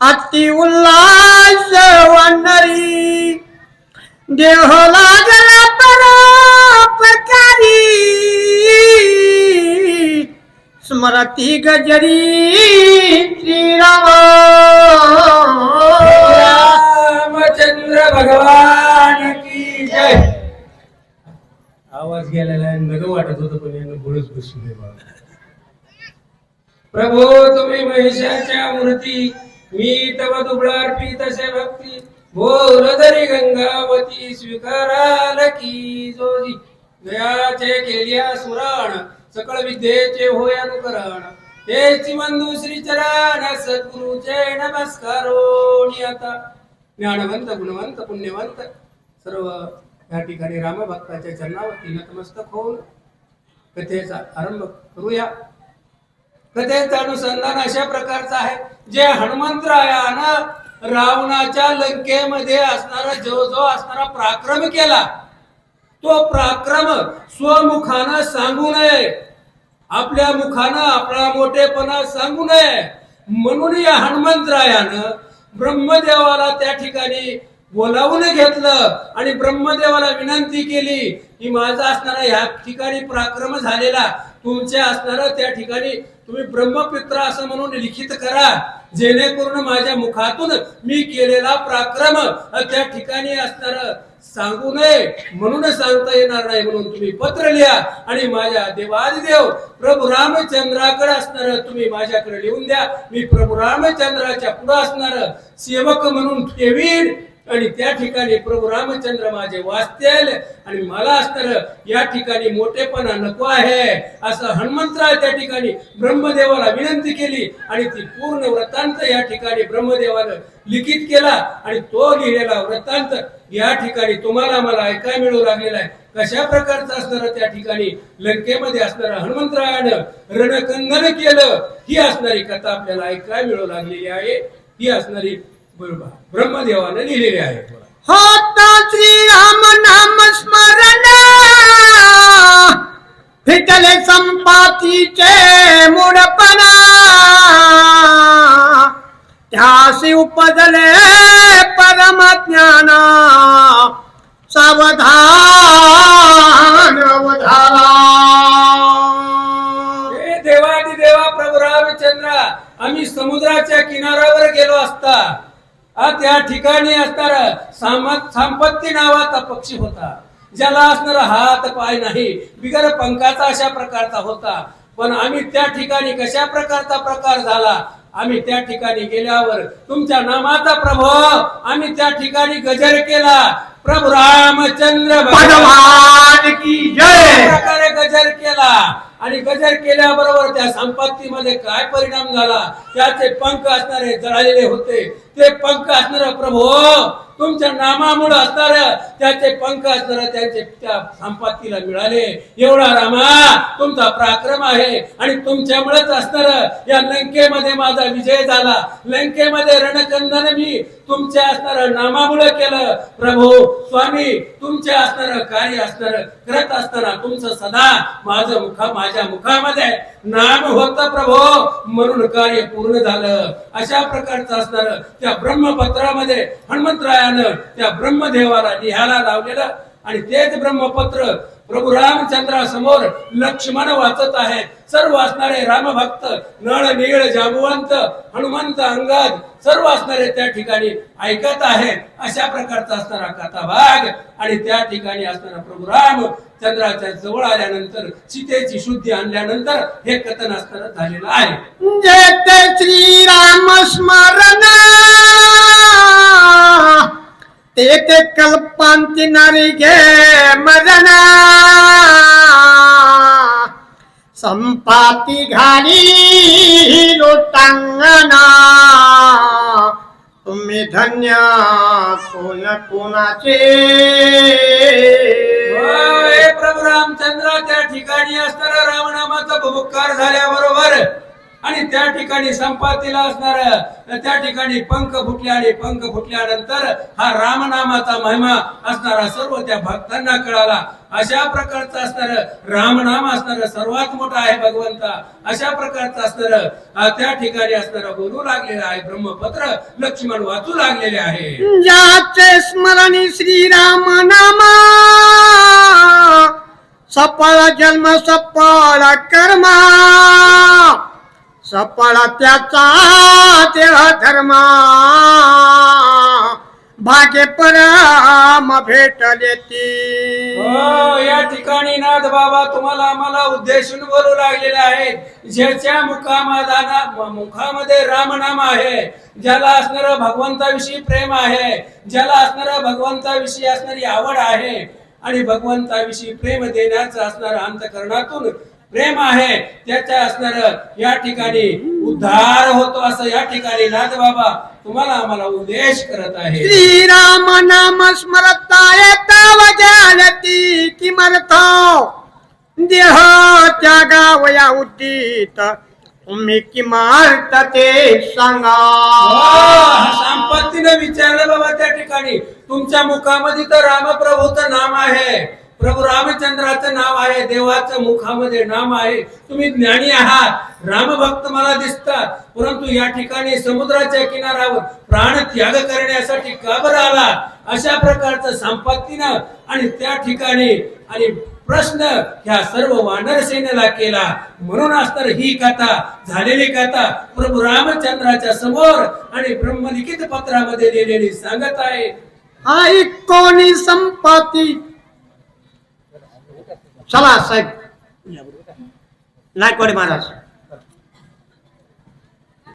अति उल्हास वाढणारी देह लागला परोपकारी. स्मरती गजरी श्रीराम. रामचंद्र भगवान की जय. आवाज गेलेला आहे नग वाटत होतं पण यांना बोलच बसले बाबा. प्रभू तुम्ही महिषाच्या मूर्ती मी तव दुबळा तसे भक्ती बोल गंगावती स्वीकाराल की जोजी दयाचे केल्या सुराण सकळ विद्येचे होय अनुकरण। तेची बंधू श्री चरण सद्गुरुचे नमस्कारो आता ज्ञानवंत गुणवंत पुण्यवंत सर्व या ठिकाणी रामभक्ताच्या चरणावरती नतमस्तक होऊन कथेचा आरंभ करूया। कथेचा अनुसंधान अशा प्रकारचा आहे। जे हनुमंतरायानं रावणाच्या लंकेमध्ये असणारा जो जो असणारा पराक्रम केला तो पराक्रम स्वमुखानं सांगू नये. आपल्या मुखानं आपला मोठेपणा सांगू नये. म्हणून या हनुमंतरायानं ब्रह्मदेवाला त्या ठिकाणी बोलावून घेतलं आणि ब्रह्मदेवाला विनंती केली की माझा असणारा ह्या ठिकाणी पराक्रम झालेला तुमच्या असणारा त्या ठिकाणी तुम्ही ब्रह्मपित्र असं म्हणून लिखित करा. जेणेकरून माझ्या मुखातून मी केलेला पराक्रम त्या ठिकाणी असणार सांगू नये म्हणून सांगता येणार नाही म्हणून तुम्ही पत्र लिहा. आणि माझ्या देवादिदेव प्रभू रामचंद्राकडे असणार तुम्ही माझ्याकडे लिहून द्या. मी प्रभू रामचंद्राच्या पुढे असणार सेवक म्हणून ठेवीन. आणि त्या ठिकाणी प्रभू रामचंद्र माझे वाचतील. आणि मला असणार या ठिकाणी मोठेपणा नको आहे. असं हनुमंतराय त्या ठिकाणी ब्रह्मदेवाला विनंती केली. आणि ती पूर्ण वृत्तांत या ठिकाणी ब्रह्मदेवानं लिखित केला. आणि तो लिहिलेला वृत्तांत या ठिकाणी तुम्हाला मला ऐकाय मिळू लागलेला आहे. कशा प्रकारचं असणार त्या ठिकाणी लंकेमध्ये असणारं हनुमंतरायानं रणकंदन केलं? ही असणारी कथा आपल्याला ऐकाय मिळू लागलेली आहे. ही असणारी बरोबर. ब्रह्मदेवानं लिहिलेली आहे होता श्रीराम नाम स्मरण. फिटले संपातीचे मूडपणा त्यासी उपजले परमज्ञान. सावधान अवधारा हे देवादी देवा प्रभू रामचंद्र आम्ही समुद्राच्या किनाऱ्यावर गेलो असता. त्या ठिकाणी असणार सामत संपत्ती नावाचा पक्षी होता. ज्याला असणार हात पाय नाही. बिगर पंखाचा अशा प्रकारचा होता. पण आम्ही त्या ठिकाणी कशा प्रकारचा प्रकार झाला? आम्ही त्या ठिकाणी गेल्यावर तुमच्या नामाचा प्रभो आम्ही त्या ठिकाणी गजर केला. प्रभू रामचंद्र भगवान की जय! प्रकारे गजर केला. आणि गजर केल्याबरोबर त्या संपत्तीमध्ये काय परिणाम झाला? त्याचे पंख असणारे जळालेले होते. ते पंख असणार प्रभू. तुमच्या नामामुळे असणार त्याचे पंख असणार त्यांचे त्या संपत्तीला मिळाले. एवढा रामा तुमचा पराक्रम आहे. आणि तुमच्यामुळेच असणार या लंकेमध्ये माझा विजय झाला. लंकेमध्ये रणकंदन मी तुमच्या असणार नामामुळे केलं. प्रभू स्वामी तुमच्या असणार कार्य असणार करत असताना तुमचं सदा माझं मुखा माझ्या मुखामध्ये नाम होत प्रभो. म्हणून कार्य पूर्ण झालं. अशा प्रकारचं असणार त्या ब्रह्मपत्रामध्ये हनुमंतरायानं त्या ब्रह्मदेवाला लिहायला लावलेलं. आणि तेच ब्रह्मपत्र प्रभू रामचंद्रासमोर लक्ष्मण वाचत आहे. सर्व असणारे रामभक्त नळ निळ जागवंत हनुमंत अंगद सर्व असणारे त्या ठिकाणी ऐकत आहे. अशा प्रकारचा असणारा कथा भाग आणि त्या ठिकाणी असणारा प्रभू राम चंद्राच्या जवळ आल्यानंतर सीतेची शुद्धी आणल्यानंतर हे कथन असणार झालेलं आहे. जेते श्रीराम स्मरण. तेथे कल्पांती नारी घे मदना संपाती घाली लोटांगणा. तुम्ही धन्य कोण कोणाचे? प्रभू रामचंद्र त्या ठिकाणी असताना रामनामाचा भुकार झाल्या आणि त्या ठिकाणी संपातीला असणार त्या ठिकाणी पंख फुटले आणि पंख फुटल्यानंतर हा रामनामाचा महिमा असणारा सर्व त्या भक्तांना कळाला. अशा प्रकारचं असणार रामनाम असणार सर्वात मोठा आहे भगवंता. अशा प्रकारचं असणार त्या ठिकाणी असणार बोलू लागलेलं आहे ब्रह्मपत्र लक्ष्मण वाचू लागलेले आहे. ज्याचे स्मरणी श्रीराम नामा सफळ जन्म सफळ कर्मा. सपळ त्याचा देह धर्मा भागे पराम भेटले ती हो या ठिकाणी नाथ बाबा तुम्हाला मला उद्देशून बोलू लागलेले आहेत. ज्याच्या मुखामध्ये मुखामध्ये रामनाम आहे ज्याला असणार भगवंताविषयी प्रेम आहे ज्याला असणार भगवंताविषयी असणारी आवड आहे आणि भगवंताविषयी प्रेम देण्याचं असणार अंतकरणातून प्रेम आहे त्याच्या असणार या ठिकाणी उद्धार होतो असं या ठिकाणी नाथ बाबा तुम्हाला आम्हाला उद्देश करत आहे श्रीराम नाम स्मरता येता वजालती किमर्थ. देह त्यागावया उदित. तुम्ही किमार्थ ते सांगा. संपत्तीने विचारलं बाबा त्या ठिकाणी. तुमच्या मुखामध्ये तर रामप्रभूचं नाम आहे. प्रभू रामचंद्राचं नाव आहे देवाचं मुखामध्ये नाम आहे. तुम्ही ज्ञानी आहात रामभक्त मला दिसतात. परंतु या ठिकाणी समुद्राच्या किनाऱ्यावर प्राण त्याग करण्यासाठी का बरं आला? अशा प्रकारचं संपत्तीनं आणि त्या ठिकाणी आणि प्रश्न ह्या सर्व वानर सेनेला केला. म्हणून तर ही कथा झालेली कथा प्रभू रामचंद्राच्या समोर आणि ब्रह्मलिखित पत्रामध्ये लिहिलेली सांगत आहे. हा कोणी संपत्ती સલાહ સાહેબ. નાયકવાડી મહારાજ.